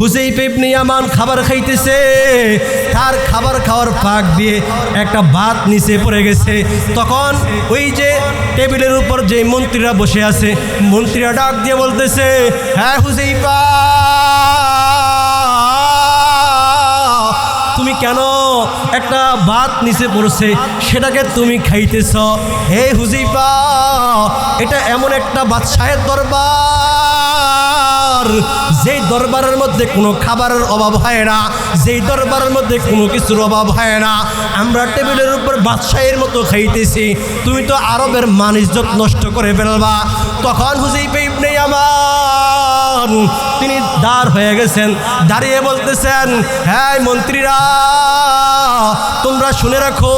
হুসেই পেপনি আমান খাবার খাইতেছে। তার খাবার খাওয়ার পাক দিয়ে একটা ভাত নিচে পড়ে গেছে। তখন ওই যে টেবিলের উপর যে মন্ত্রীরা বসে আছে, মন্ত্রীরা ডাক দিয়ে বলতেছে হ্যাঁ হুসেইপা তুমি কেন একটা ভাত নিচে পড়ছে, সেটাকে তুমি খাইতেছ? হে হুজিফা এটা এমন একটা বাদশাহের দরবার। যেই দরবারের মধ্যে কোনো খাবারের অভাব হয় না, যেই দরবারের মধ্যে কোনো কিছুর অভাব হয় না, আমরা টেবিলের উপর বাদশাহের মতো খাইতেছি, তুমি তো আরবের মান ইজ্জত নষ্ট করে ফেলবা। তখন হুজিফা ইবনে আমার তিনি দাঁড় হয়ে গেছেন, দাঁড়িয়ে বলতেছেন হ্যাঁ মন্ত্রীরা, তোমরা শুনে রাখো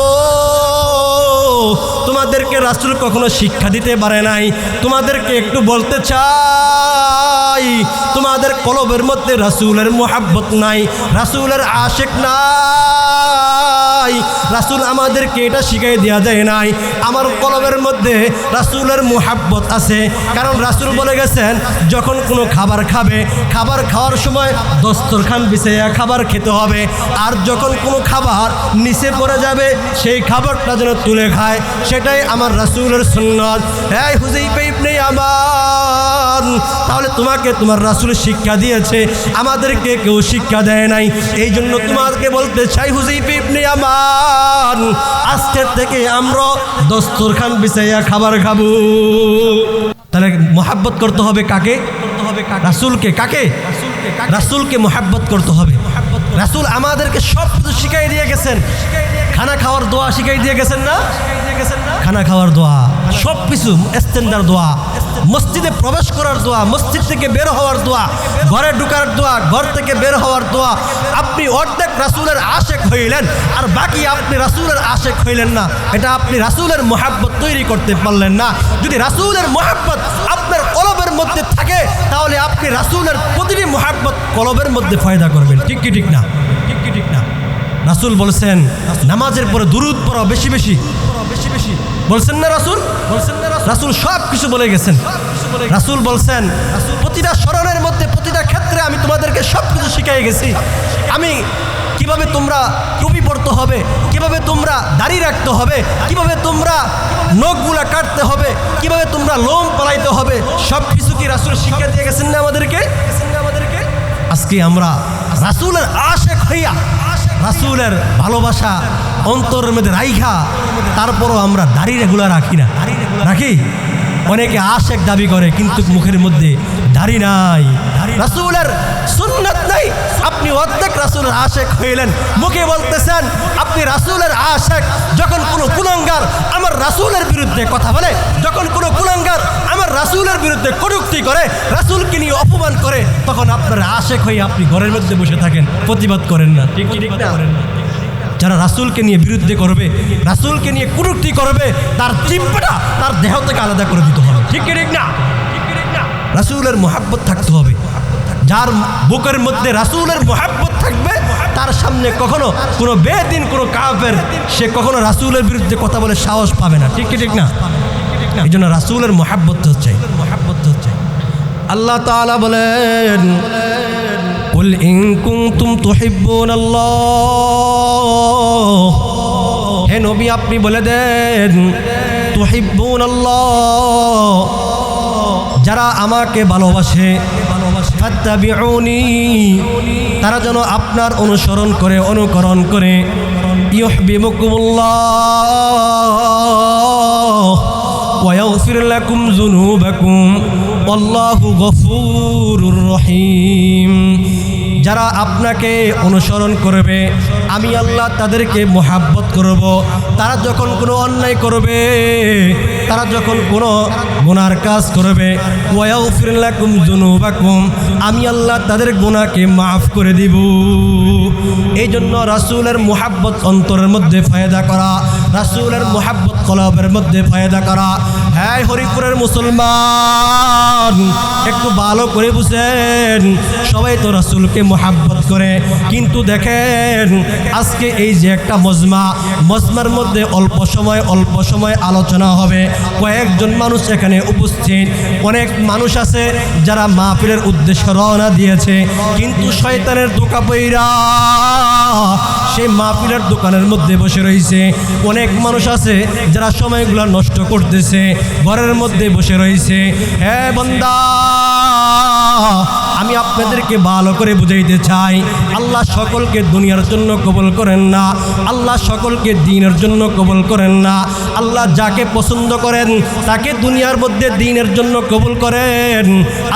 তোমাদেরকে রাসুল কখনো শিক্ষা দিতে পারে নাই। তোমাদেরকে একটু বলতে চাই, তোমাদের কলবের মধ্যে রাসুলের মোহাব্বত নাই, রাসুলের আশেক নাই। রাসুল আমাদেরকে এটা শিখাই দেওয়া যায় নাই। আমার কলবের মধ্যে রাসুলের মোহাব্বত আছে, কারণ রাসুল বলে গেছেন, যখন কোনো খাবার খাবে, খাবার খাওয়ার সময় দস্তরখান বিছাইয়া খাবার খেতে হবে, আর যখন কোনো খাবার নিচে পড়ে যাবে, সেই খাবারটা যেন তুলে খায়, সেটাই আমার রাসুলের সুন্নত। হ্যাঁ হুজেই পেপ নেই আমার তাহলে তোমাকে তোমার রাসুল শিক্ষা দিয়েছে, আমাদেরকে কেউ শিক্ষা দেয় নাই এই জন্য তোমাকে বলতে চাই হুজেই পেপ নেই আমার আজকের থেকে আমরা দস্তরখান বিছাইয়া খাবার খাব। তাহলে মোহাব্বত করতে হবে কাকে? রাসুলকে কাকে? রাসুলকে মোহাব্বত করতে হবে। রাসুল আমাদেরকে সব কিছু শিখাই দিয়ে গেছেন। খানা খাওয়ার দোয়া শিখাই দিয়ে গেছেন না? খানা খাওয়ার দোয়া, সব কিছু স্ট্যান্ডার্ড দোয়া, মসজিদে প্রবেশ করার দোয়া, মসজিদ থেকে বের হওয়ার দোয়া, ঘরে ঢুকার দোয়া, ঘর থেকে বের হওয়ার দোয়া, আপনি অর্ধেক রাসুলের আশেক হইলেন, আর বাকি আপনি রাসুলের আশেক হইলেন না। এটা আপনি রাসুলের মোহাব্বত তৈরি করতে পারলেন না। যদি রাসুলের মোহাব্বত মধ্যে থাকে, তাহলে আপনি রাসুলের প্রতিটি মোহাব্বত কলবের মধ্যে ফায়দা করবেন। ঠিক কি, ঠিক না? ঠিক কি, ঠিক না? রাসুল বলছেন, নামাজের পরে দুরুদ পড়াও বেশি বেশি। বেশি বেশি বলছেন না রাসুল? বলছেন না রাসুল? সব কিছু বলে গেছেন। রাসুল বলছেন, প্রতিটা স্মরণের মধ্যে, প্রতিটা ক্ষেত্রে আমি তোমাদেরকে সব কিছু শিখাই গেছি। আমি কীভাবে তোমরা টুপি পড়তে হবে? কীভাবে তোমরা দাড়ি রাখতে হবে? কীভাবে তোমরা নখগুলা কাটতে হবে? কীভাবে তোমরা লোম পালাইতে হবে? সব কিছু কি রাসুল শিক্ষা দিয়ে গেছেন না আমাদেরকে? আজকে আমরা রাসুলের আশেক হইয়া, রাসুলের ভালোবাসা অন্তরের মধ্যে রাইখা, তারপরও আমরা দাড়ি রেগুলার রাখি না। রাখি? অনেকে আশেক দাবি করে, কিন্তু মুখের মধ্যে দাড়ি নাই। রাসুলের সুন্নাত নাই। আপনি অর্ধেক রাসুলের আশেক হইলেন। মুখে বলতেছেন, আপনি রাসুলের আশেক। যখন কোনো কুলঙ্গার আমার রাসুলের বিরুদ্ধে কথা বলে, যখন কোনো কুলঙ্গার আমার রাসুলের বিরুদ্ধে কটুক্তি করে, রাসুলকে নিয়ে অপমান করে, তখন আপনার আশেক হয়ে আপনি ঘরের মধ্যে বসে থাকেন। প্রতিবাদ করেন না। ঠিক ঠিক না। যারা রাসুলকে নিয়ে বিরুদ্ধে করবে, রাসুলকে নিয়ে কুটুক্তি করবে, তার চিম্পাটা তার দেহ থেকে আলাদা করে দিতে হবে। ঠিক ঠিক না? রাসুলের মোহাব্বত থাকতে হবে। যার বুকের মধ্যে রাসুলের মোহাব্বত থাকবে, তার সামনে কখনো কোনো বেদিন, কোনো কাপের সে কখনো রাসুলের বিরুদ্ধে কথা বলে সাহস পাবে না। ঠিক ঠিক না? এই জন্য রাসুলের মোহাব্বত হচ্ছে মোহাব্বত হচ্ছে। আল্লাহ তাআলা বলেন قل إن كنتم تحبون الله হে নবী আপনি বলে দেন তুহিব্বুন আল্লাহ যারা আমাকে ভালোবাসে ফাত্তাবিউনি তারা যেন আপনার অনুসরণ করে অনুকরণ করে ইউহবিবুকুমুল্লাহ ويغفر যারা আপনাকে অনুসরণ করবে, আমি আল্লাহ তাদেরকে মোহাব্বত করব। তারা যখন কোনো অন্যায় করবে, তারা যখন কোনো গুনার কাজ করবে ওয়াউফিরাকুম জুনুবাকুম আমি আল্লাহ তাদের গুনাহকে মাফ করে দিব। এই জন্য রাসূলের মোহাব্বত অন্তরের মধ্যে ফায়দা করা, রাসূলের মোহাব্বত কলবের মধ্যে ফায়দা করা হ্যাঁ হরিপুরের মুসলমান, একটু ভালো করে বুঝেন। সবাই তো রাসুলকে মোহাব্বত করে। কিন্তু দেখেন, আজকে এই যে একটা মজমা, মজমার মধ্যে অল্প সময় অল্প সময় আলোচনা হবে। কয়েকজন মানুষ এখানে উপস্থিত। অনেক মানুষ আছে যারা মাহফিলের উদ্দেশ্যে রওনা দিয়েছে। কিন্তু শয়তানের দোকা পইরা সেই মাহফিলের দোকানের মধ্যে বসে রয়েছে অনেক মানুষ আছে যারা সময়গুলো নষ্ট করতেছে। ঘরের মধ্যে বসে রয়েছে। হ্যাঁ বন্দা, আমি আপনাদেরকে ভালো করে বুঝাইতে চাই। আল্লাহ সকলকে দুনিয়ার জন্য কবল করেন না। আল্লাহ সকলকে দিনের জন্য কবল করেন না। আল্লাহ যাকে পছন্দ করেন, তাকে দুনিয়ার মধ্যে দিনের জন্য কবল করেন।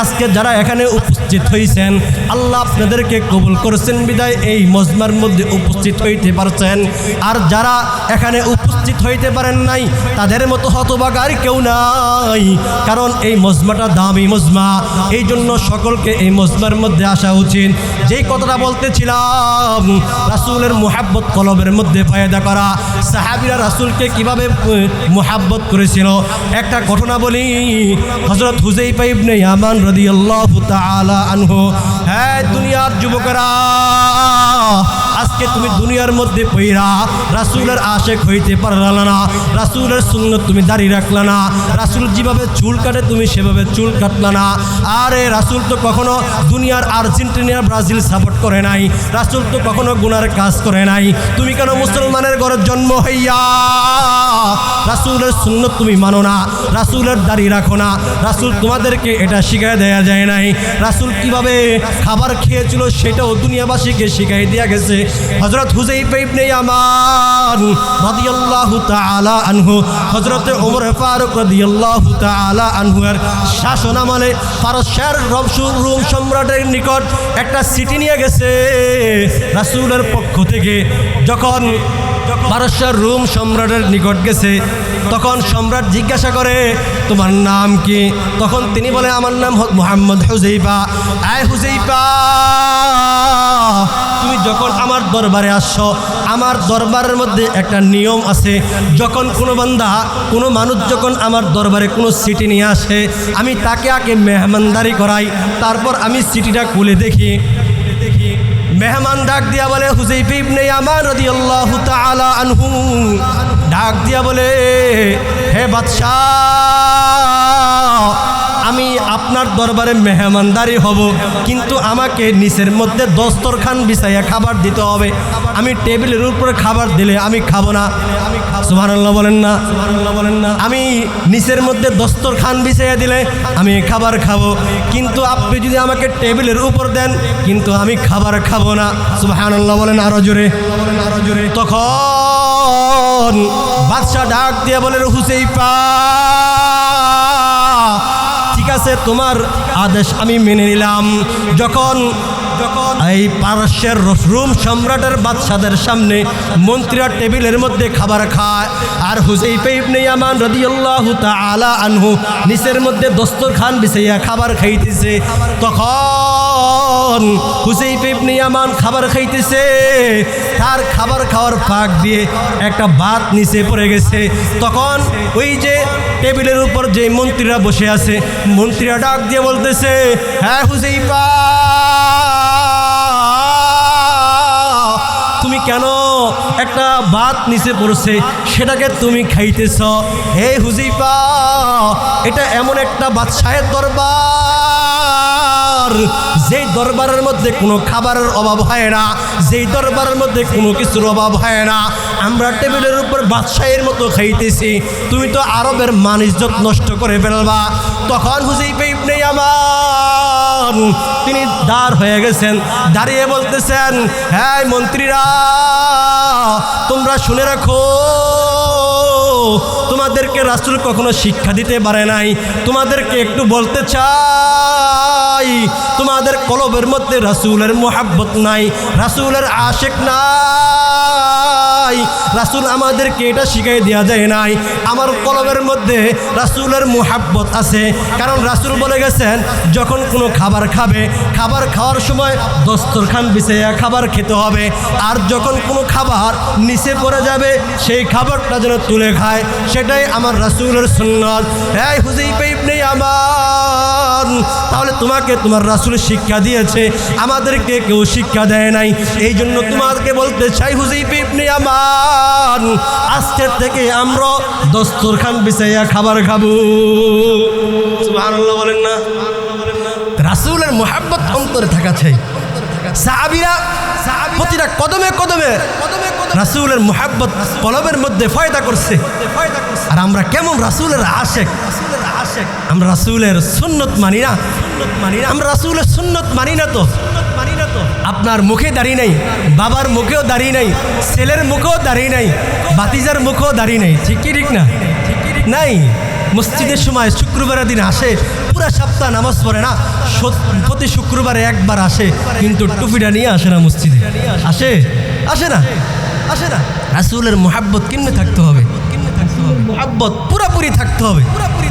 আজকে যারা এখানে উপস্থিত হয়েছেন আল্লাহ আপনাদেরকে কবুল করেছেন। বিদায় এই মজমার মধ্যে উপস্থিত হইতে পারছেন। আর যারা এখানে উপস্থিত হইতে পারেন নাই, তাদের মতো হতবাগ আর কেউ নাই। কারণ এই মজমাটা দামি মজমা। এই জন্য সকলকে এই মজমার মধ্যে আসা উচিত। যেই কথাটা বলতেছিলাম, রাসুলের মোহাব্বত কলবের মধ্যে ফায়দা করা। সাহাবিরা রাসুলকে কীভাবে মোহাব্বত করেছিল? একটা ঘটনা বলি। হজরত হুজেই পাইব নেই আমান রদি আল্লাহ আনহু। হ্যাঁ দুনিয়ার যুবকেরা আজকে তুমি দুনিয়ার মধ্যে পইরা রাসুলের আশেক হইতে পারলা না। রাসুলের সুন্নত তুমি দাঁড়িয়ে রাখলা না। রাসুল যেভাবে চুল কাটে, তুমি সেভাবে চুল কাটলা না। আরে, রাসুল তো কখনো দুনিয়ার আর্জেন্টিনা, ব্রাজিল সাপোর্ট করে নাই। রাসুল তো কখনো গুনার কাজ করে নাই। তুমি কেন মুসলমানের ঘরের জন্ম হইয়া? রাসুলের সুন্নত তুমি মানো না। রাসুলের দাড়ি রাখো না। রাসুল তোমাদেরকে এটা শিখাই দেয়া যায় নাই। রাসুল কীভাবে খাবার খেয়েছিল, সেটাও দুনিয়াবাসীকে শিখাই দেয়া গেছে। হজরত হুজেই ইবনে আমার রাদিয়াল্লাহু তাআলা আনহু হজরতে ওমর ফারুক রাদিয়াল্লাহু তাআলা এর শাসন আমলে পারস্যের রবসুর রুম সম্রাটের নিকট একটা সিটি নিয়ে গেছে রাসূলের পক্ষ থেকে। যখন পারস্যের রুম সম্রাটের নিকট গেছে তখন সম্রাট জিজ্ঞাসা করে, তোমার নাম কি? তখন তিনি বলে, আমার নাম মোহাম্মদ হুজৈফা আয় হুজৈফা তুমি যখন আমার দরবারে আসছো, আমার দরবারের মধ্যে একটা নিয়ম আছে। যখন কোনো বান্দা, কোনো মানুষ যখন আমার দরবারে কোনো সিটি নিয়ে আসে, আমি তাকে আগে মেহমানদারি করাই, তারপর আমি সিটিটা খুলে দেখি। মেহমান ডাক দিয়া বলে হুজৈফ ইবনে আমার রাদিয়াল্লাহু তাআলা আনহু। ডাক দিয়া বলে, হে বাদশাহ, আমি আপনার দরবারে মেহমানদারি হব, কিন্তু আমাকে নিচের মধ্যে দস্তরখান বিছাইয়া খাবার দিতে হবে। আমি টেবিলের উপরে খাবার দিলে আমি খাব না। সুবহানাল্লাহ বলেন না। বলেন না আমি নিচের মধ্যে দস্তরখান বিছাইয়া দিলে আমি খাবার খাব। কিন্তু আপনি যদি আমাকে টেবিলের উপর দেন, কিন্তু আমি খাবার খাব না। সুবহানাল্লাহ বলেন আরও জোরে আরও জোরে। তখন বাদশাহ ডাক দিয়ে বলে হুসেই পা ঠিক আছে, তোমার আদেশ আমি মেনে নিলাম। যখন যখন এই পারস্যের রুম সম্রাটের বাদশাদের সামনে মন্ত্রীরা টেবিলের মধ্যে খাবার খায়, আর হুসেইফে ইবনে ইয়ামান রাদিয়াল্লাহু তাআলা আনহু নিচের মধ্যে দস্তরখান বিছাইয়া খাবার খাইতেছে, তখন হুসেইফে ইবনে ইয়ামান খাবার খাইতেছে, তার খাবার খাওয়ার ফাঁক দিয়ে একটা ভাত নিচে পড়ে গেছে। তখন ওই যে টেবিলের উপর যে মন্ত্রীরা বসে আছে, মন্ত্রীরা ডাক দিয়ে বলতেছে হ্যাঁ হুসেইফা, তুমি কেন একটা ভাত নিচে পড়ছে, সেটাকে তুমি খাইতেছ? হে হুজিফা এটা এমন একটা বাদশাহের দরবার যেই দরবারের মধ্যে কোনো খাবারের অভাব হয় না, যেই দরবারের মধ্যে কোনো কিছুর অভাব হয় না, আমরা টেবিলের উপর বাদশাহের মতো খাইতেছি, তুমি তো আরবের মান ইজ্জত নষ্ট করে ফেলবা। তখন হুজিফা ইবনে আমার তিনি দাঁড় হয়ে গেছেন, দাঁড়িয়ে বলতেছেন হ্যাঁ মন্ত্রীরা, তোমরা শুনে রাখো, তোমাদেরকে রাসুল কখনো শিক্ষা দিতে পারে নাই, তোমাদেরকে একটু বলতে চাই। তোমাদের কলবের মধ্যে রাসুলের মোহাব্বত নাই, রাসুলের আশেক নাই, রাসুল আমাদেরকে এটা শিখাই দেওয়া যায় নাই। আমার কলবের মধ্যে রাসুলের মোহাব্বত আছে, কারণ রাসুল বলে গেছেন, যখন কোনো খাবার খাবে, খাবার খাওয়ার সময় দস্তরখান বিছাইয়া খাবার খেতে হবে, আর যখন কোনো খাবার নিচে পড়ে যাবে, সেই খাবারটা যেন তুলে খায়, সেটাই আমার রাসুলের সুন্নত। এই হুজেই নেই আমার তাহলে তোমাকে তোমার রাসুল শিক্ষা দিয়েছে, আমাদেরকে কেউ শিক্ষা দেয় নাই। এই জন্য তোমাকে বলতে চাই নেই আমার আজকের থেকে আমরা দস্তরখান বিছাইয়া খাবার খাব। বলেন না। রাসুলের মোহাব্বত অন্তরে থাকা চাই। সাহাবিরা প্রতিটা কদমে কদমে রাসুলের মোহাব্বত কলবের মধ্যে ফয়দা করছে। আর আমরা কেমন রাসুলের আশেক। আমরা রাসুলের সুন্নত মানি না। আমরা রাসুলের সুন্নত মানি না তো। আপনার মুখে দাঁড়িয়ে নাই, বাবার মুখেও দাঁড়িয়ে নাই, ছেলের মুখেও দাঁড়িয়ে নাই বাতিজার মুখেও দাঁড়িয়ে নাই। ঠিক কি ঠিক না? নাই। মসজিদের সময় শুক্রবারের দিন আসে, পুরা সপ্তাহ নামাজ পড়ে না প্রতি শুক্রবারে একবার আসে, কিন্তু টুপিটা নিয়ে আসে না মসজিদে। আসে? আসে না? আসে না? রাসুলের মোহাব্বত কিনে থাকতে হবে? মোহাব্বত পুরাপুরি থাকতে হবে। পুরাপুরি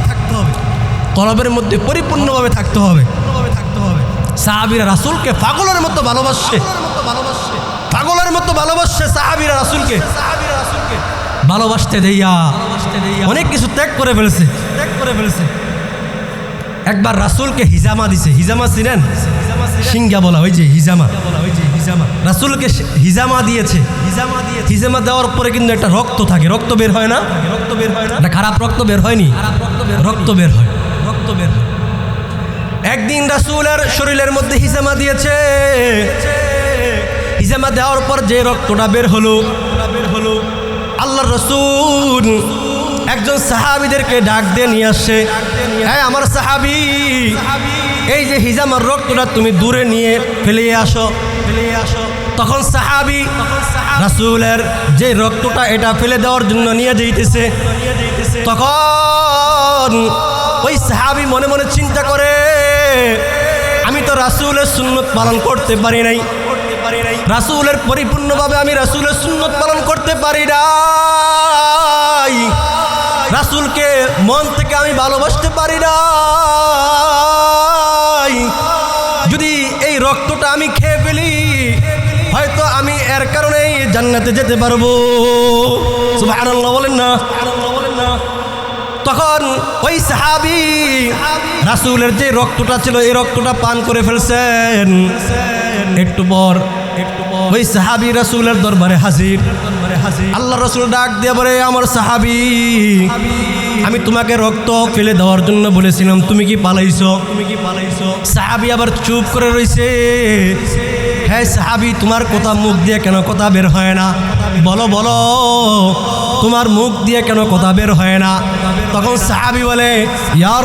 তলবের মধ্যে পরিপূর্ণভাবে থাকতে হবে। সাহাবিরা রাসুলকে পাগলের মতো ভালোবাসছে। পাগলের মতো ভালোবাসছে সাহাবিরা রাসুলকে। সাহাবিরা রাসুলকে ভালোবাসতে দেইয়া। অনেক কিছু ত্যাগ করে ফেলেছে। ত্যাগ করে ফেলেছে একবার রাসুলকে হিজামা দিছে। হিজামা চিনেন সিংহা বলা ওই যে হিজামা। রাসুলকে সে- হিজামা দিয়েছে। হিজামা দিয়ে হিজামা দেওয়ার পরে কিন্তু একটা রক্ত থাকে। রক্ত বের হয় না? রক্ত বের হয় না খারাপ রক্ত বের হয়নি। রক্ত বের হয়। রক্ত বের একদিন রাসুলের শরীরের মধ্যে হিজামা দিয়েছে। হিজামা দেওয়ার পর যে রক্তটা বের হলো বের হলো আল্লাহ রসুল একজন সাহাবিদেরকে ডাক দিয়ে নিয়ে আসছে হ্যাঁ আমার সাহাবি, এই যে হিজামার রক্তটা তুমি দূরে নিয়ে ফেলে আসো ফেলে আসো। তখন সাহাবি রাসুলের যে রক্তটা এটা ফেলে দেওয়ার জন্য নিয়ে যাইতেছে। তখন ওই সাহাবি মনে মনে চিন্তা করে, আমি তো রাসুলের সুন্নত পালন করতে পারি নাই। রাসুলের পরিপূর্ণভাবে আমি রাসুলের সুন্নত পালন করতে পারি নাই। রাসুলকে মন থেকে আমি ভালোবাসতে পারি নাই। যদি এই রক্তটা আমি খেয়ে ফেলি, হয়তো আমি এর কারণেই জান্নাতে যেতে পারব। বলেন না। তখন ওই সাহাবি রাসুলের যে রক্তটা ছিল, এই রক্তটা পান করে ফেলছেন। একটু পর ওই সাহাবি রাসুলের দরবারে হাজির। আল্লাহ রসুল ডাক দিয়ে বলে, আমার সাহাবি, আমি তোমাকে রক্ত ফেলে দেওয়ার জন্য বলেছিলাম, তুমি কি পালাইছো? তুমি কি পালাইছো সাহাবি আবার চুপ করে রইছে। হ্যাঁ সাহাবি, তোমার কথা মুখ দিয়ে কেন কথা বের হয় না? বলো বলো। তোমার মুখ দিয়ে কেন কথা বের হয় না? তখন সাহাবি বলে, ইয়া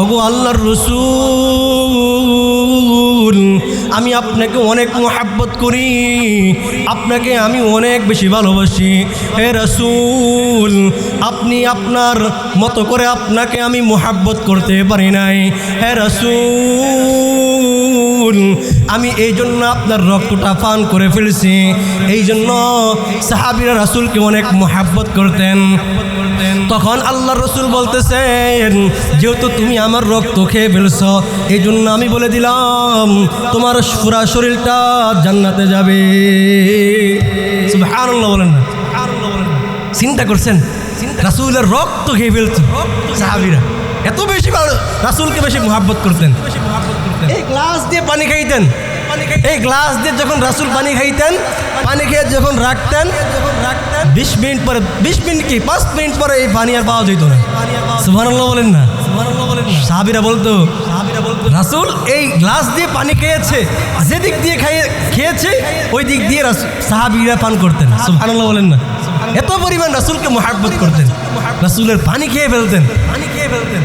ওগো আল্লাহর রসুল, আমি আপনাকে অনেক মোহাব্বত করি, আপনাকে আমি অনেক বেশি ভালোবাসি। হে রসুল, আপনি আপনার মতো করে আপনাকে আমি মোহাব্বত করতে পারি নাই। হে রসুল আমি এই জন্য আপনার রক্তটা পান করে ফেলছি। এই জন্য সাহাবিরা রাসুলকে অনেক মোহাব্বত করতেন। তখন আল্লাহ রসুল বলতেছেন, যেহেতু তুমি আমার রক্ত খেয়ে ফেলছ এই জন্য আমি বলে দিলাম, তোমার পুরা শরীরটা জান্নাতে যাবে। সুবহানাল্লাহ বলেন না। চিন্তা করছেন, রাসুলের রক্ত খেয়ে ফেলছে সাহাবিরা। এত বেশি রাসুলকে বেশি মোহাব্বত করতেন। এই গ্লাস দিয়ে পানি খাইতেন। এই গ্লাস দিয়ে যখন রাসুল পানি খাইতেন পানি খেয়ে যখন রাখতেন রাখতেন বিশ মিনিট পরে বিশ মিনিট কি? পাঁচ মিনিট পরে এই পানি আর পাওয়া যেত না। সুবহানাল্লাহ বলেন না। সাহাবিরা বলতো রাসুল এই গ্লাস দিয়ে পানি খেয়েছে যে দিক দিয়ে খাইয়ে খেয়েছে ওই দিক দিয়ে সাহাবিরা পান করতেন। সুবহানাল্লাহ বলেন না। এত পরিমাণ রাসুলকে মোহাব্বত করতেন। রাসুলের পানি খেয়ে ফেলতেন। পানি খেয়ে ফেলতেন।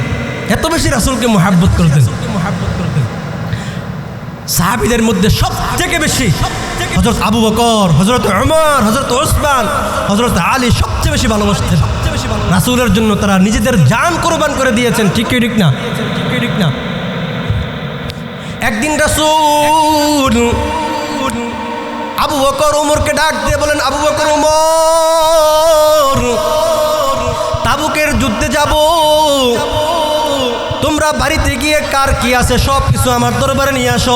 এত বেশি রাসুলকে মোহাব্বত করতেন। মোহাব্বত করতেন সাহাবিদের মধ্যে সব থেকে বেশি হজরত আবু বকর হজরত উমর হজরত ওসমান হজরত আলী সবচেয়ে বেশি ভালোবাসতেন। রাসুলের জন্য তারা নিজেদের জান কোরবান করে দিয়েছেন। ঠিক ঠিক না? ঠিক না? একদিন রাসুল আবু বকর ওমরকে ডাক দিয়ে বলেন, আবু বকর, উমর, তাবুকের যুদ্ধে যাব। তোমরা বাড়িতে গিয়ে কার কি আছে? সব কিছু আমার দরবারে নিয়ে আসো।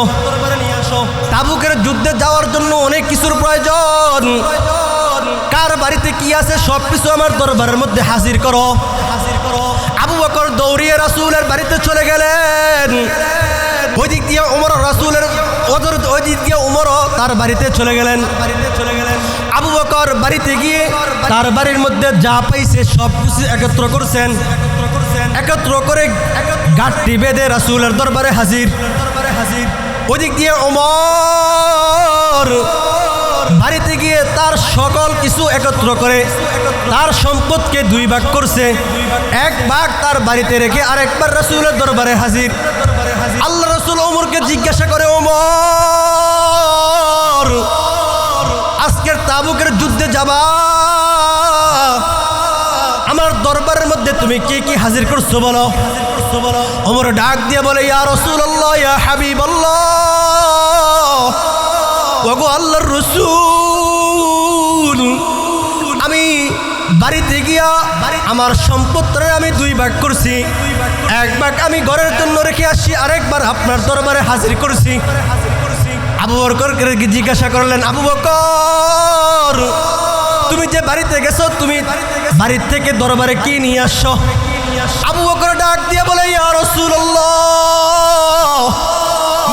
তাবুকের যুদ্ধে যাওয়ার জন্য অনেক কিছুর প্রয়োজন। কার বাড়িতে কি আছে? সব কিছু আমার দরবারের মধ্যে হাজির করো। হাজির করো আবু বকর দৌড়িয়ে রাসুলের বাড়িতে চলে গেলেন। ওই দিক দিয়ে ওমর রাসূলের ওদের ওদিক গিয়ে উমরও তার বাড়িতে চলে গেলেন। বাড়িতে চলে গেলেন। আবু বকর বাড়িতে গিয়ে তার বাড়ির মধ্যে যা পাইছে সব কিছু একত্র করছেন। একত্র করে গাঠটি বেঁধে রাসুলের দরবারে হাজির। দরবারে হাজির। ওদিক দিয়ে ওমর বাড়িতে গিয়ে তার সকল কিছু একত্র করে, তার সম্পদকে দুই ভাগ করছে। এক ভাগ তার বাড়িতে রেখে আরেকবার রসুলের দরবারে হাজির। আল্লাহ রসুল ওমরকে জিজ্ঞাসা করে, ওমর, আজকের তাবুকের যুদ্ধে যাবা? আমার দরবারের মধ্যে তুমি কি কি হাজির করছ বলো? ওমর ডাক দিয়ে বলে, ইয়া রসুল্লাহ ইয়া হাবিব ওগো আল্লাহর রসুল, আমি বাড়িতে গিয়া আমার সম্পত্তিরে আমি দুই ভাগ করছি। এক ভাগ আমি ঘরের জন্য রেখে আসছি আরেকবার আপনার দরবারে হাজির করছি। আবু বকরকে জিজ্ঞাসা করলেন, আবু বকর, তুমি যে বাড়িতে গেছো, তুমি বাড়ির থেকে দরবারে কি নিয়ে আসছো? আবু বকর ডাক দিয়ে বলে, ইয়া রাসূলুল্লাহ,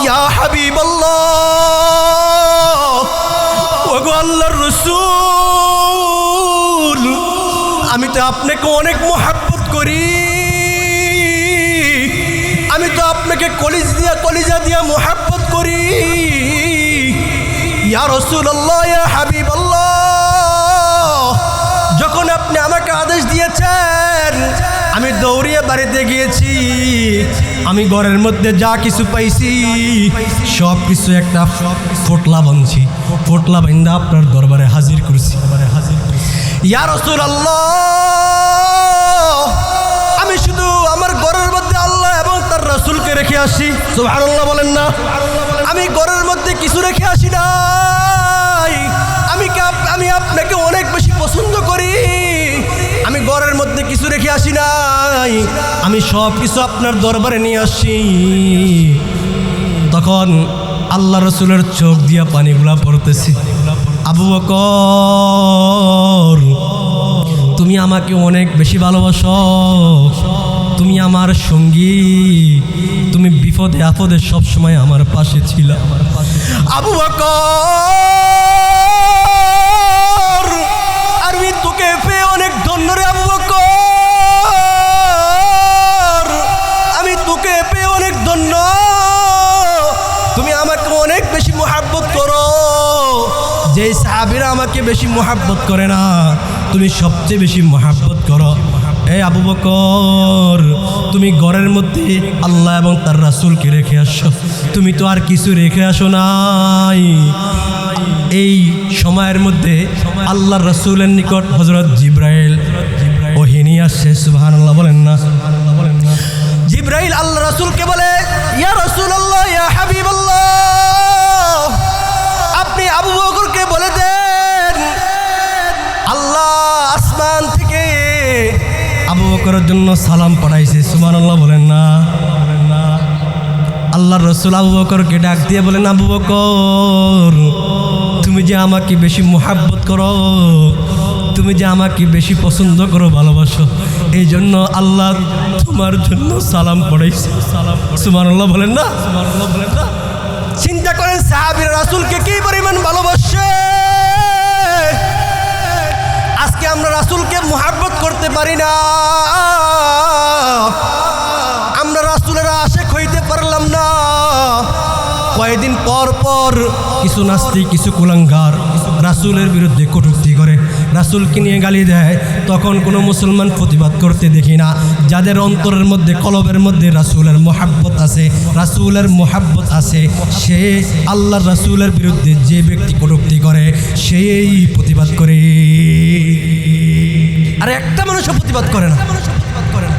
ইয়া হাবিবাল্লাহ ওগো আল্লাহর রসুল, আমি তো আপনাকে অনেক মোহাব্বত করি। আমি তো আপনাকে কলিজ দিয়া কলিজা দিয়া মোহাব্বত করি। ইয়া রসুল্লাহ ইয়া হাবিব যখন আপনি আমাকে আদেশ দিয়েছেন, আমি দৌড়িয়ে বাড়িতে গিয়েছি। আমি ঘরের মধ্যে যা কিছু পাইছি, সব কিছু একটা ফোটলা বানছি। ফোটলা বান্ধা আপনার দরবারে হাজির করছি। হাজির ইয়া রসুল আমি শুধু আমার ঘরের মধ্যে আল্লাহ এবং তার রসুলকে রেখে আসি। সুবহানাল্লাহ বলেন না। আমি ঘরের মধ্যে কিছু রেখে আসি নাই। আমি আমি আপনাকে অনেক বেশি পছন্দ করি। মধ্যে কিছু রেখে আসি নাই। আমি সব কিছু আপনার দরবারে নিয়ে আসি। তখন আল্লাহ রসুলের চোখ দিয়া পানিগুলা পড়তেছি। আবু বকর, তুমি আমাকে অনেক বেশি ভালোবাসো। তুমি আমার সঙ্গী। তুমি বিপদে আপদে সবসময় আমার পাশে ছিল। আবু বকর আমি তোকে পেয়ে অনেক ধন্য রে আবু যে সাহাবিরা আমাকে বেশি মোহাব্বত করে না, তুমি সবচেয়ে বেশি মোহাব্বত করো। এই আবু বকর, তুমি ঘরের মধ্যে আল্লাহ এবং তার রাসূলকে রেখে আসো। তুমি তো আর কিছু রেখে আসো নাই। এই সময়ের মধ্যে আল্লাহ রাসুলের নিকট হজরত জিব্রাইল ওহিনী আসছে সুবাহান আল্লাহ বলেন না। জিব্রাইল আল্লাহ রসুলকে বলে, ইয়া রসুল আল্লাহ ইয়া হাবিব আপনি আবু বকরকে বলে দেন, আল্লাহ আসমান থেকে আবু বকরের জন্য সালাম পাঠাইছে। সুবান আল্লাহ বলেন না। আল্লাহ রসুল আবু বকরকে ডাক দিয়ে বলেন, আবু বকর, তুমি যে আমাকে বেশি মোহাব্বত করো, তুমি যে আমাকে বেশি পছন্দ করো, ভালোবাসো এই জন্য আল্লাহ তোমার জন্য সালাম পড়াইছে সালাম সুমানুল্লাহ বলেন না সুমানুল্লাহ বলেন না। চিন্তা করেন সাহাবির রাসুলকে কি পরিমাণ ভালোবাসে? আজকে আমরা রাসুলকে মোহাব্বত করতে পারি না। আমরা রাসুলের আশেক হইতে পারলাম না। কয়েকদিন পর পর কিছু নাস্তিক, কিছু কুলাঙ্গার রাসুলের বিরুদ্ধে কটুক্তি করে। রাসুলকে নিয়ে গালি দেয়, তখন কোনো মুসলমান প্রতিবাদ করতে দেখি না। যাদের অন্তরের মধ্যে, কলবের মধ্যে রাসুলের মোহাব্বত আছে, রাসুলের মোহাব্বত আছে, সে আল্লাহ রাসুলের বিরুদ্ধে যে ব্যক্তি কটূক্তি করে, সেই প্রতিবাদ করে। আর একটা মানুষও প্রতিবাদ করে না।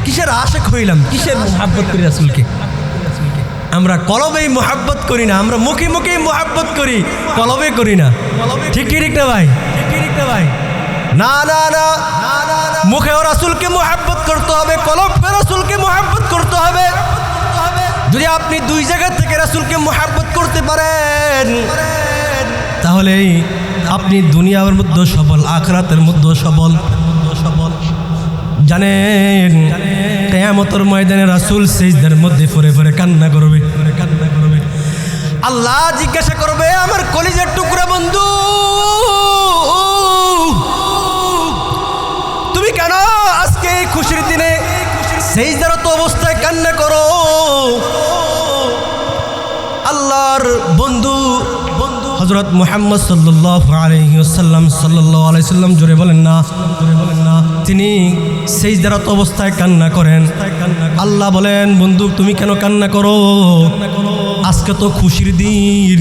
কিসের আশেক হইলাম? কিসের মোহাব্বত করি রাসুলকে? আমরা কলবেই মোহাব্বত করি না, আমরা মুখে মুখেই মোহাব্বত করি, কলবে করি না। ঠিক কি ঠিক না ভাই ঠিক কি ঠিক না ভাই? না না না। মুখেও রাসুলকে মোহাব্বত করতে হবে, কলবে রাসুলকে মোহাব্বত করতে হবে। যদি আপনি দুই জায়গা থেকে রাসুলকে মোহাব্বত করতে পারেন, তাহলে আপনি দুনিয়ার মধ্যে সবল, আখরাতের মধ্যে সবল। সবল জানেন, কেয়ামতর ময়দানে রাসুল সেইদের মধ্যে ফরে ফরে কান্না করবে কান্না করবে। আল্লাহ জিজ্ঞাসা করবে, আমার কলিজের টুকরা বন্ধু। কেন? আজকে খুশির দিনে সেই অবস্থায় কান্না করো। আল্লাহর বন্ধু হজরত মোহাম্মদ জোরে বলেন না তিনি সেই দ্বারত অবস্থায় কান্না করেন। আল্লাহ বলেন, বন্ধু, তুমি কেন কান্না করো? আজকে তো খুশির দিন।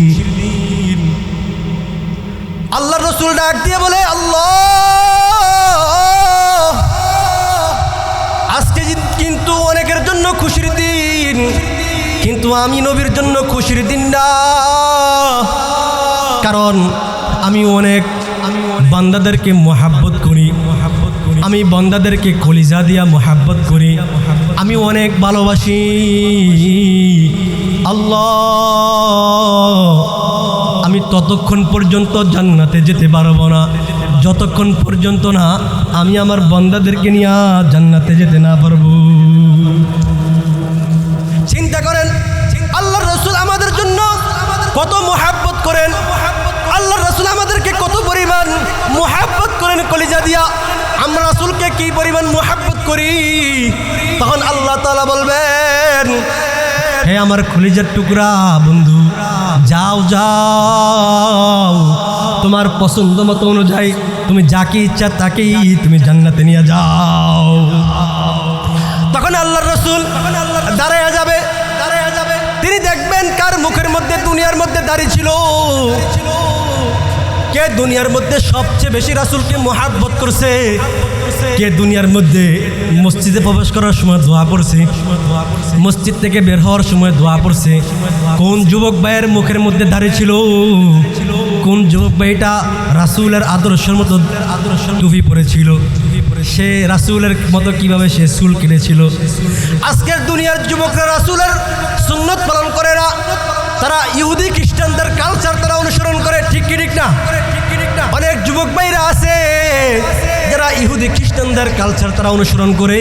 আল্লাহ রসুল ডাক দিয়ে বলে, আল্লাহ কিন্তু আমি নবীর জন্য খুশির দিন কারণ আমি অনেক বান্দাদেরকে মোহাব্বত করি। আমি বন্দাদেরকে কলিজা দিয়া মোহাব্বত করি। আমি অনেক ভালোবাসি। আল্লাহ, আমি ততক্ষণ পর্যন্ত জান্নাতে যেতে পারব না। যতক্ষণ পর্যন্ত না আমি আমার বন্দাদেরকে নিয়ে জান্নাতে যেতে না পারব। চিন্তা করেন রসুল আমাদের জন্য কত মোহাব্বত করেন। আল্লাহ রসুল আমাদেরকে কত পরিমাণ মোহাব্বত করেন কলিজা দিয়া। আমরা রসুলকে কি পরিমাণ মোহাব্বত করি? তখন আল্লাহ তালা বলবেন, হে আমার খলিজার টুকরা বন্ধু, যাও যাও। তোমার পছন্দ মতো অনুযায়ী তুমি যাকে ইচ্ছা তাকেই তুমি জান্নাতে নিয়ে যাও। তখন আল্লাহর রসুল দাঁড়ায় যাবে যাবে। তিনি দেখবেন কার মুখের মধ্যে দুনিয়ার মধ্যে দাঁড়িয়ে ছিল? কে দুনিয়ার মধ্যে সবচেয়ে বেশি রাসুলকে মোহাব্বত করছে? কে দুনিয়ার মধ্যে মসজিদে প্রবেশ করার সময় দোয়া পড়ছে মসজিদ থেকে বের হওয়ার সময় দোয়া পড়ছে কোন যুবক ভাইয়ের মুখের মধ্যে দাঁড়িয়ে ছিল? কোন যুবক ভাইটা রাসুলের আদর্শের মতো আদর্শ টুপি পরেছিল? সে রাসুলের মতো কীভাবে সে চুল কেটেছিল? আজকের দুনিয়ার যুবকরা রাসুলের সুন্নত পালন করে না। তারা ইহুদি খ্রিস্টানদের কালচার তারা অনুসরণ করে, ঠিক কি ঠিক না? অনেক যুবক ভাইরা আছে, যারা ইহুদি খ্রিস্টানদের কালচার তারা অনুসরণ করে।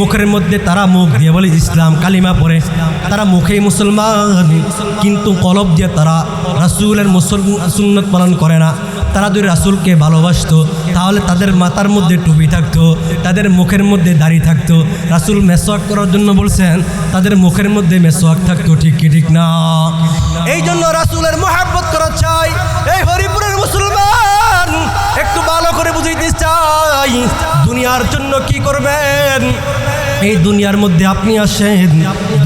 মুখের মধ্যে তারা মুখ দিয়ে বলে, ইসলাম কালিমা পড়ে। তারা মুখেই মুসলমান, কিন্তু কলব দিয়ে তারা রাসুলের মুসল সুন্নত পালন করে না। তারা যদি রাসুলকে ভালোবাসতো, তাহলে তাদের মাথার মধ্যে টুপি থাকতো, তাদের মুখের মধ্যে দাড়ি থাকতো। রাসুল মেসোয়াক করার জন্য বলছেন, তাদের মুখের মধ্যে মেসোয়াক থাকতো, ঠিক কি ঠিক না? এই জন্য রাসুলের মহাব্বত করা চাই। এই হরিপুরের মুসলমান, একটু ভালো করে বুঝাইতে চাই। দুনিয়ার জন্য কি করবেন? এই দুনিয়ার মধ্যে আপনি আসেন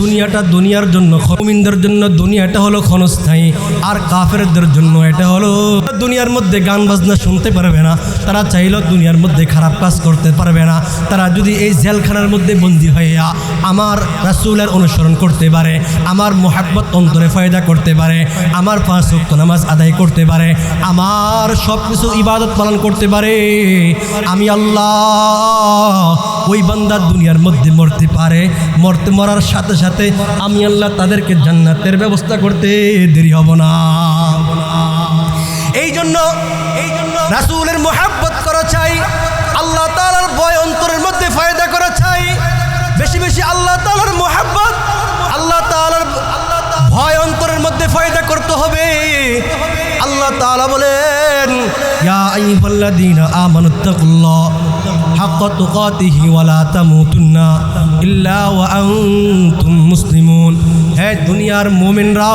দুনিয়াটা দুনিয়ার জন্য খমিনদের জন্য দুনিয়াটা হলো ক্ষণস্থায়ী, আর কাফেরদের জন্য এটা হলো দুনিয়ার মধ্যে গান বাজনা শুনতে পারবে না, তারা চাইলেও দুনিয়ার মধ্যে খারাপ কাজ করতে পারবে না, তারা যদি এই জেলখানার মধ্যে বন্দী হইয়া আমার রাসুলের অনুসরণ করতে পারে, আমার মোহাব্বত অন্তরে ফায়দা করতে পারে, আমার পাঁচ উক্ত নামাজ আদায় করতে পারে, আমার সব কিছু ইবাদত পালন করতে পারে, আমি আল্লাহ ওই বান্দার দুনিয়ার মধ্যে মরতে পারে। মরতে মরার সাথে সাথে আমি আল্লাহ তাদেরকে জান্নাতের ব্যবস্থা করতে দেরি হব না। এই জন্য এই জন্য রাসুলের মোহাব্বত করা চাই, আল্লাহ তালার ভয় অন্তরের মধ্যে ফায়দা করা চাই। বেশি বেশি আল্লাহ তালার মোহাব্বত, আল্লাহ তালার ভয় অন্তরের মধ্যে ফায়দা করতে হবে। আল্লাহ তাআলা বলেন, ইয়া হাক্কা تقاته ولا লা إلا ইল্লা مسلمون আনতুম মুসলিমুন। হে দুনিয়ার মোমিনরা,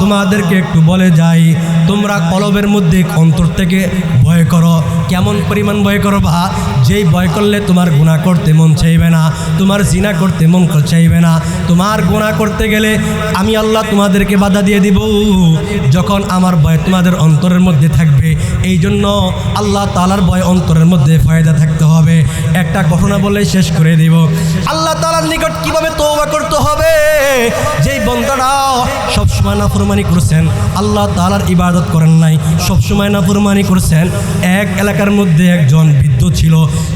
তোমাদেরকে একটু বলে যাই, তোমরা কলবের মধ্যে অন্তর থেকে ভয় করো। কেমন পরিমাণ ভয় করো বা যেই ভয় করলে তোমার গুণা করতে মন চাইবে না, তোমার জিনা করতে মন চাইবে না, তোমার গুণা করতে গেলে আমি আল্লাহ তোমাদেরকে বাধা দিয়ে দিব। যখন আমার ভয় তোমাদের অন্তরের মধ্যে থাকবে এই জন্য আল্লাহ তালার ভয় অন্তরের মধ্যে ফায়দা থাকতে হবে। একটা ঘটনা বলে শেষ করে দিব। আল্লাহ তালার নিকট কীভাবে তৌবা করতে হবে? যেই বন্দারা সবসময় নাফরমানি করছেন, আল্লাহ তালার ইবাদত করেন নাই, সবসময় নাফরমানি করছেন। এক এলাকার মধ্যে একজন বৃদ্ধ ছিল,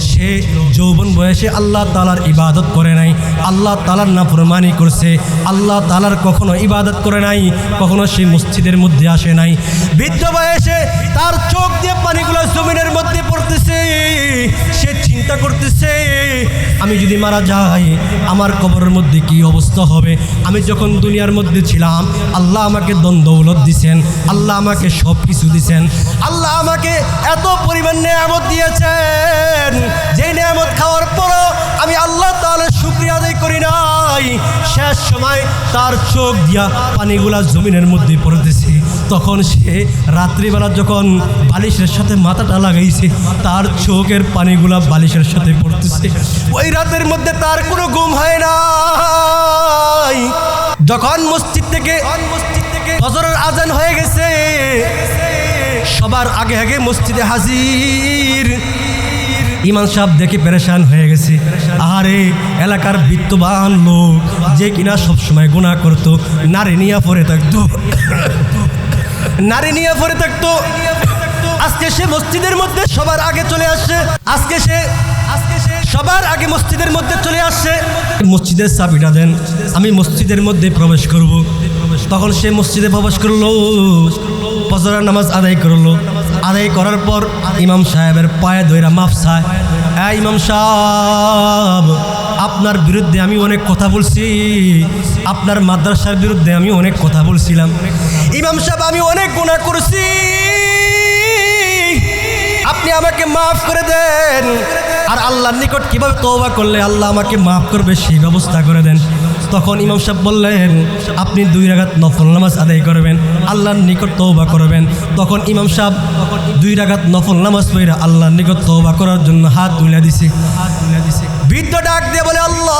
সে যৌবন বয়সে আল্লাহ তালার ইবাদত করে নাই। আল্লাহ তালার না প্রমাণই করছে। আল্লাহ তালার কখনো ইবাদত করে নাই, কখনো সে মসজিদের মধ্যে আসে নাই। বৃদ্ধ বয়সে তার আমি যদি মারা যাই, আমার কবরের মধ্যে কি অবস্থা হবে? আমি যখন দুনিয়ার মধ্যে ছিলাম, আল্লাহ আমাকে দ্বন্দ্বৌলত দিছেন, আল্লাহ আমাকে সব কিছু দিছেন, আল্লাহ আমাকে এত পরিমাণ নিয়ামত দিয়েছেন যে নিয়ামত খাওয়ার পরও আমি আল্লাহ তাহলে শুক্রিয়া আদায় করি নাই। শেষ সময় তার চোখ দিয়া পানিগুলা জমিনের মধ্যে পড়তেছে। তখন সে রাত্রিবেলা যখন বালিশের সাথে মাথাটা লাগাইছে, তার চোখের পানিগুলা বালিশের সাথে পড়তেছে। ওই রাতের মধ্যে তার কোনো ঘুম হয় নাই। যখন মসজিদ থেকে ফজরের আজান হয়ে গেছে, সবার আগে আগে মসজিদে হাজির। ইমান সাহেব দেখে পেরেশান হয়ে গেছে। আরে এলাকার বিত্তবান লোক, যে কিনা সবসময় গুণা করতো, নারী নিয়ে পড়ে থাকতো। নারী নিয়ে পড়ে থাকতো আজকে সে মসজিদের মধ্যে সবার আগে চলে আসছে। আজকে সে আজকে সে সবার আগে মসজিদের মধ্যে চলে আসছে। মসজিদের চাবিটা দেন। আমি মসজিদের মধ্যে প্রবেশ করব। তখন সে মসজিদে প্রবেশ করল। ফজরের নামাজ আদায় করল। আদায় করার পর ইমাম সাহেবের পায়ে দইরা মাফ হ্যাঁ ইমাম সাহেব আপনার বিরুদ্ধে আমি অনেক কথা বলছি। আপনার মাদ্রাসার বিরুদ্ধে আমি অনেক কথা বলছিলাম। ইমাম সাহেব, আমি অনেক গুণা করছি। আপনি আমাকে মাফ করে দেন। আর আল্লাহর নিকট কীভাবে তওবা করলে আল্লাহ আমাকে মাফ করবে, সেই ব্যবস্থা করে দেন। তখন ইমাম সাহেব বললেন, আপনি দুই রাগাত নফল নামাজ আদায় করবেন, আল্লাহর নিকট তওবা করবেন। তখন ইমাম সাহেব দুই রাগাত নফল নামাজ পড়ে আল্লাহর নিকট তওবা করার জন্য হাত তুলে দিছে। হাত তুলে বৃদ্ধ ডাক দিয়ে বলে, আল্লাহ,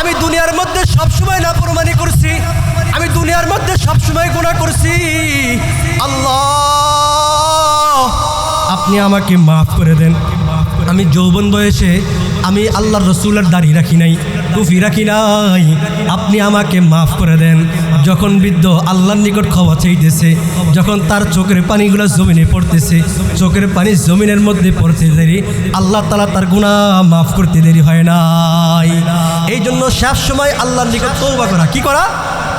আমি দুনিয়ার মধ্যে সবসময় না প্রমাণি করছি। আমি দুনিয়ার মধ্যে সবসময় গুণা করছি। আল্লাহ, আপনি আমাকে মাফ করে দেন। আমি যৌবন বয়সে আমি আল্লাহর রসুলের দাড়ি রাখি নাই টুফি রাখি নাই। আপনি আমাকে মাফ করে দেন। যখন বৃদ্ধ আল্লাহর নিকট ক্ষমা চাইতেছে, যখন তার চোখের পানিগুলো জমিনে পড়তেছে, চোখের পানি জমিনের মধ্যে পড়তে দেরি, আল্লাহ তালা তার গুণা মাফ করতে দেরি হয় নাই। এই জন্য সব সময় আল্লাহর নিকট তৌবা করা। কি করা?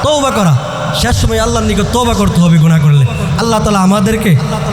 তৌবা করা। শেষ সময় আল্লাহর নিকট তৌবা করতে হবে গুণা করলে। আল্লাহ তালা আমাদেরকে